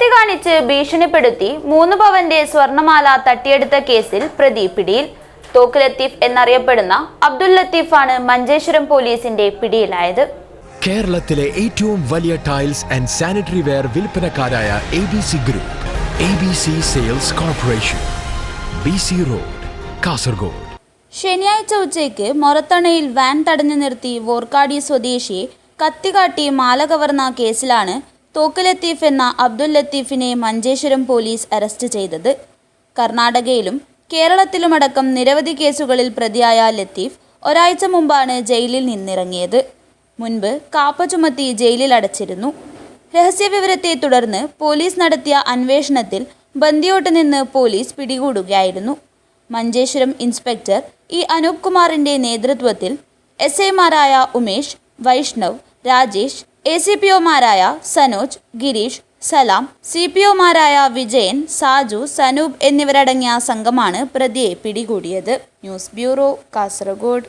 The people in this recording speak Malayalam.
കത്തി കാണിച്ച് ഭീഷണിപ്പെടുത്തി മൂന്ന് പവന്റെ സ്വർണമാല തട്ടിയെടുത്ത കേസിൽ പ്രതി പിടിയിൽ. തോക്ക് ലത്തീഫ് എന്നറിയപ്പെടുന്ന അബ്ദുൽ ലത്തീഫാണ് മഞ്ചേശ്വരം പോലീസിന്റെ പിടിയിലായത്. കേരളത്തിലെ ഏറ്റവും വലിയ tiles and sanitary ware വിൽപ്പനക്കാരായ A B C group A B C sales corporation B C road Kasaragod. ശനിയാഴ്ച ഉച്ചയ്ക്ക് മൊറത്തണയിൽ വാൻ തടഞ്ഞു നിർത്തി വോർക്കാടി സ്വദേശിയെ കത്തികാട്ടി മാല കവർന്ന കേസിലാണ് തോക്ക് ലത്തീഫ് എന്ന അബ്ദുൽ ലത്തീഫിനെ മഞ്ചേശ്വരം പോലീസ് അറസ്റ്റ് ചെയ്തത്. കർണാടകയിലും കേരളത്തിലുമടക്കം നിരവധി കേസുകളിൽ പ്രതിയായ ലത്തീഫ് ഒരാഴ്ച മുമ്പാണ് ജയിലിൽ നിന്നിറങ്ങിയത്. മുൻപ് കാപ്പ ചുമത്തി ജയിലിൽ അടച്ചിരുന്നു. രഹസ്യവിവരത്തെ തുടർന്ന് പോലീസ് നടത്തിയ അന്വേഷണത്തിൽ ബന്ദിയോട്ട് നിന്ന് പോലീസ് പിടികൂടുകയായിരുന്നു. മഞ്ചേശ്വരം ഇൻസ്പെക്ടർ ഇ അനൂപ് കുമാറിന്റെ നേതൃത്വത്തിൽ എസ് ഐമാരായ Umesh Vaishnav Rajesh A C P ഒമാരായ Sanoj Girish Salam C P ഒമാരായ വിജയൻ സാജു സനൂപ് എന്നിവരടങ്ങിയ സംഘമാണ് പ്രതിയെ പിടികൂടിയത്. News bureau Kasaragod.